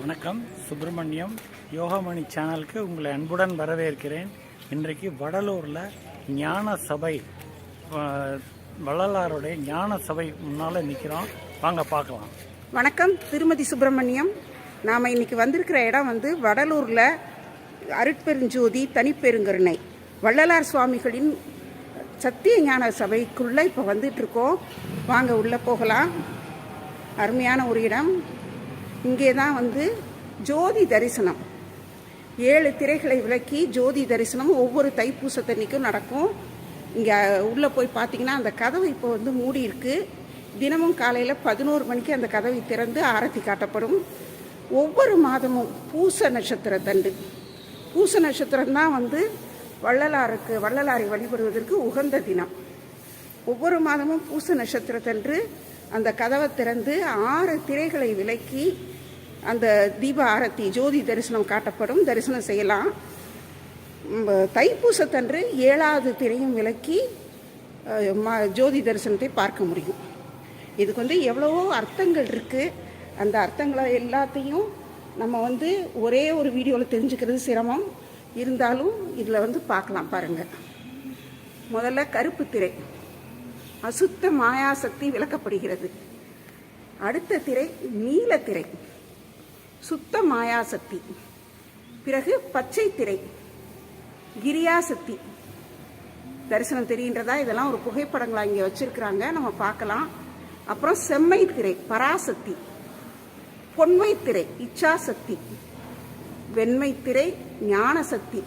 வணக்கம். சுப்பிரமணியம் யோகாமணி சேனலுக்கு உங்களை அன்புடன் வரவேற்கிறேன். இன்றைக்கு வடலூரில் ஞான சபை வள்ளலாருடைய ஞான சபை முன்னால் நிற்கிறோம் வாங்க பார்க்கலாம். வணக்கம் திருமதி சுப்பிரமணியம். நாம் இன்றைக்கி வந்திருக்கிற இடம் வந்து வடலூரில் அருட்பெருஞ்சோதி தனிப்பெருங்கருணை. வள்ளலார் சுவாமிகளின் சத்திய ஞான சபைக்குள்ளே இப்போ வந்துட்டு இருக்கோம். வாங்க உள்ளே போகலாம். அருமையான ஒரு இடம். இங்கே தான் வந்து ஜோதி தரிசனம். ஏழு திரைகளை விளக்கி ஜோதி தரிசனம் ஒவ்வொரு தைப்பூசத்தன்னைக்கும் நடக்கும். இங்கே உள்ளே போய் பார்த்தீங்கன்னா அந்த கதவு இப்போ வந்து மூடி இருக்கு. தினமும் காலையில் பதினோரு மணிக்கு அந்த கதவை திறந்து ஆரத்தி காட்டப்படும். ஒவ்வொரு மாதமும் பூச நட்சத்திரத்தண்டு. பூச நட்சத்திரம் தான் வந்து வள்ளலாருக்கு வள்ளலாரை வழிபடுவதற்கு உகந்த தினம். ஒவ்வொரு மாதமும் பூச நட்சத்திரத்தன்று அந்த கதவை திறந்து ஆறு திரைகளை விலக்கி அந்த தீப ஆரத்தி ஜோதி தரிசனம் காட்டப்படும். தரிசனம் செய்யலாம். தைப்பூசத்தன்று ஏழாவது திரையும் விலக்கி ஜோதி தரிசனத்தை பார்க்க முடியும். இதுக்கு வந்து எவ்வளவோ அர்த்தங்கள் இருக்குது அந்த அர்த்தங்களை எல்லாத்தையும் நம்ம வந்து ஒரே ஒரு வீடியோவில் தெரிஞ்சுக்கிறது சிரமம். இருந்தாலும் இதில் வந்து பார்க்கலாம் பாருங்கள் முதல்ல கருப்பு திரை. அசுத்த மாயாசக்தி விளக்கப்படுகிறது. அடுத்த திரை நீல திரை. சுத்த மாயாசக்தி. பிறகு பச்சை திரை. கிரியாசக்தி தரிசனம் தெரிகின்றதா? இதெல்லாம் ஒரு புகைப்படங்களா இங்கே வச்சிருக்கிறாங்க. நம்ம பார்க்கலாம். அப்புறம் செம்மை திரை பராசக்தி. பொன்மை திரை இச்சாசக்தி வெண்மை திரை ஞானசக்தி.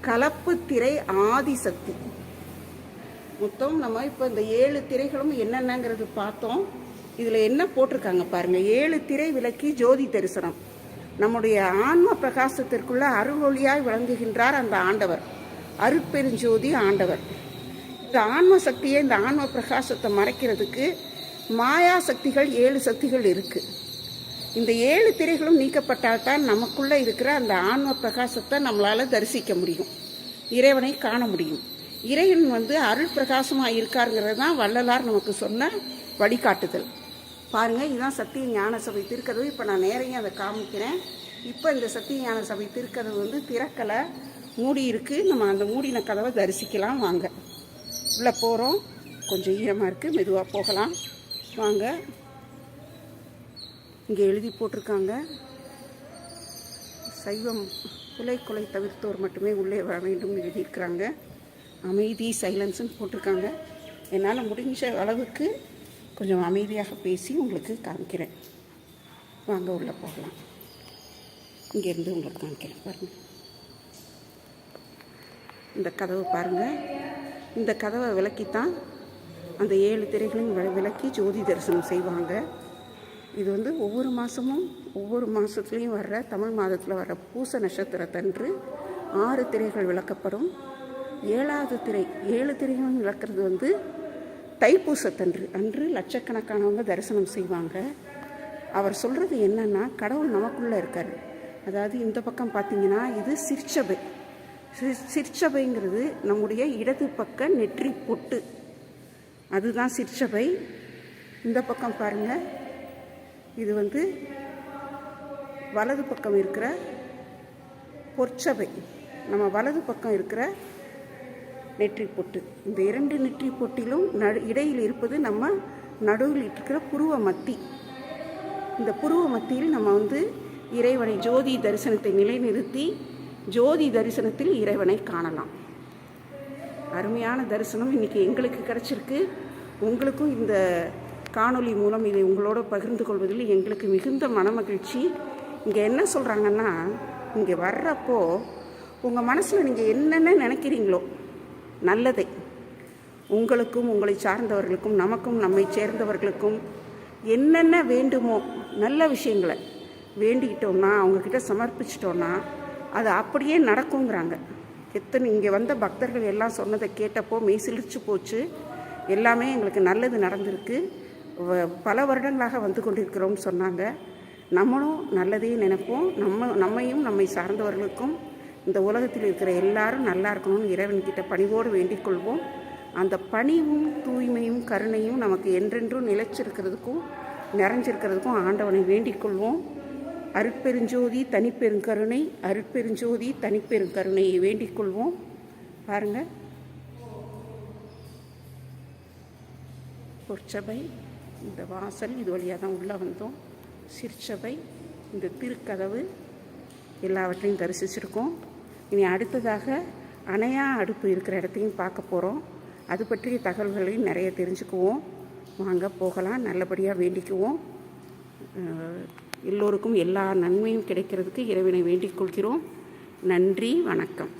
கலப்பு திரை ஆதிசக்தி. மொத்தம் நம்ம இப்போ இந்த ஏழு திரைகளும் என்னென்னங்கிறது பார்த்தோம். இதில் என்ன போட்டிருக்காங்க பாருங்கள் ஏழு திரை விளக்கி ஜோதி தரிசனம். நம்முடைய ஆன்ம பிரகாசத்திற்குள்ள அருளொளியாய் விளங்குகின்றார் அந்த ஆண்டவர். அருட்பெருஞ்சோதி ஆண்டவர். இந்த ஆன்ம சக்தியை இந்த ஆன்ம பிரகாசத்தை மறைக்கிறதுக்கு மாயா சக்திகள் ஏழு சக்திகள் இருக்குது இந்த ஏழு திரைகளும் நீக்கப்பட்டால்தான் நமக்குள்ளே இருக்கிற அந்த ஆன்ம பிரகாசத்தை நம்மளால் தரிசிக்க முடியும். இறைவனை காண முடியும். இறைவன் வந்து அருள் பிரகாசமாக இருக்காருங்கிறது தான் வள்ளலார் நமக்கு சொன்ன வழிகாட்டுதல். பாருங்கள் இதுதான் சத்திய ஞான சபை திருக்கதவு. இப்போ நான் நேரையும் அதை காமிக்கிறேன். இப்போ இந்த சத்திய ஞான சபை திருக்கதவு வந்து திறக்கலை மூடி இருக்குது நம்ம அந்த மூடின கதவை தரிசிக்கலாம். வாங்க. உள்ளே போகிறோம் கொஞ்சம் ஈரமாக இருக்குது மெதுவாக போகலாம். வாங்க. இங்கே எழுதி போட்டிருக்காங்க. சைவம் குலை குலை தவிர்த்தோர் மட்டுமே உள்ளே வர வேண்டும் எழுதியிருக்கிறாங்க. அமைதி சைலன்ஸுன்னு போட்டிருக்காங்க. என்னால் முடிஞ்ச அளவுக்கு கொஞ்சம் அமைதியாக பேசி உங்களுக்கு காமிக்கிறேன். வாங்க உள்ளே போகலாம். இங்கேருந்து உங்களுக்கு காமிக்கிறேன் பாருங்கள் இந்த கதவை பாருங்கள் இந்த கதவை விளக்கித்தான் அந்த ஏழு திரைகளையும் விளக்கி ஜோதி தரிசனம் செய்வாங்க. இது வந்து ஒவ்வொரு மாதமும் ஒவ்வொரு மாதத்துலேயும் வர்ற தமிழ் மாதத்தில் வர்ற பூச நட்சத்திரத்தன்று ஆறு திரைகள் விளக்கப்படும். ஏழாவது திரை ஏழு திரையும் விளக்குறது வந்து தைப்பூசத்தன்று அன்று. லட்சக்கணக்கானவங்க தரிசனம் செய்வாங்க. அவர் சொல்கிறது என்னன்னா கடவுள் நமக்குள்ளே இருக்கார். அதாவது இந்த பக்கம் பார்த்தீங்கன்னா இது சிற்சபை. சிற்சபைங்கிறது நம்முடைய இடது பக்க நெற்றி பொட்டு. அதுதான் சிற்சபை. இந்த பக்கம் பாருங்கள் இது வந்து வலது பக்கம் இருக்கிற பொற்சபை. நம்ம வலது பக்கம் இருக்கிற நெற்றி பொட்டு. இந்த இரண்டு நெற்றி பொட்டிலும் நடு இடையில் இருப்பது நம்ம நடுவில் இருக்கிற புருவ மத்தி. இந்த புருவ மத்தியில் நம்ம வந்து இறைவனை ஜோதி தரிசனத்தை நிலைநிறுத்தி ஜோதி தரிசனத்தில் இறைவனை காணலாம். அருமையான தரிசனம் இன்னைக்கு எங்களுக்கு கிடைச்சிருக்கு. உங்களுக்கும் இந்த காணொளி மூலம் இதை உங்களோட பகிர்ந்து கொள்வதில் எங்களுக்கு மிகுந்த மனமகிழ்ச்சி. இங்கே என்ன சொல்கிறாங்கன்னா இங்கே வர்றப்போ உங்கள் மனசில் நீங்கள் என்னென்ன நினைக்கிறீங்களோ நல்லதை. உங்களுக்கும் உங்களை சார்ந்தவர்களுக்கும் நமக்கும் நம்மை சேர்ந்தவர்களுக்கும் என்னென்ன வேண்டுமோ நல்ல விஷயங்களை வேண்டிக்கிட்டோம்னா அவங்கக்கிட்ட சமர்ப்பிச்சிட்டோம்னா அது அப்படியே நடக்குங்கிறாங்க. எத்தனை இங்கே வந்த பக்தர்கள் எல்லாம் சொன்னதை கேட்டப்போ மெய் சிலிர்ச்சு போச்சு. எல்லாமே எங்களுக்கு நல்லது நடந்திருக்கு. வ- பல வருடங்களாக வந்து கொண்டிருக்கிறோம்னு சொன்னாங்க. நம்மளும் நல்லதே நினைப்போம். நம்ம நம்மையும் நம்மை சார்ந்தவர்களுக்கும் இந்த உலகத்தில் இருக்கிற எல்லாரும் நல்லா இருக்கணும்னு இறைவன்கிட்ட பணிவோடு வேண்டிக் கொள்வோம். அந்த பணிவும் தூய்மையும் கருணையும் நமக்கு என்றென்றும் நிலைச்சிருக்கிறதுக்கும் நிறைஞ்சிருக்கிறதுக்கும் ஆண்டவனை வேண்டிக் கொள்வோம். அருட்பெருஞ்சோதி தனிப்பெருங்கருணை அருட்பெருஞ்சோதி தனிப்பெருங்கருணையை வேண்டிக் கொள்வோம். பாருங்கள் பொற்சபை இந்த வாசல் இது வழியாக தான் உள்ளே வந்தோம். சிற்சபை இந்த திருக்கதவு எல்லாவற்றையும் தரிசிச்சிருக்கோம். இனி அடுத்ததாக அணையா அடுப்பு இருக்கிற இடத்தையும் பார்க்க போகிறோம் அது பற்றிய தகவல்களையும் நிறைய தெரிஞ்சுக்குவோம். வாங்க போகலாம் நல்லபடியாக வேண்டிக்குவோம். எல்லோருக்கும் எல்லா நன்மையும் கிடைக்கிறதுக்கு இறைவனை வேண்டிக் கொள்கிறோம். நன்றி வணக்கம்.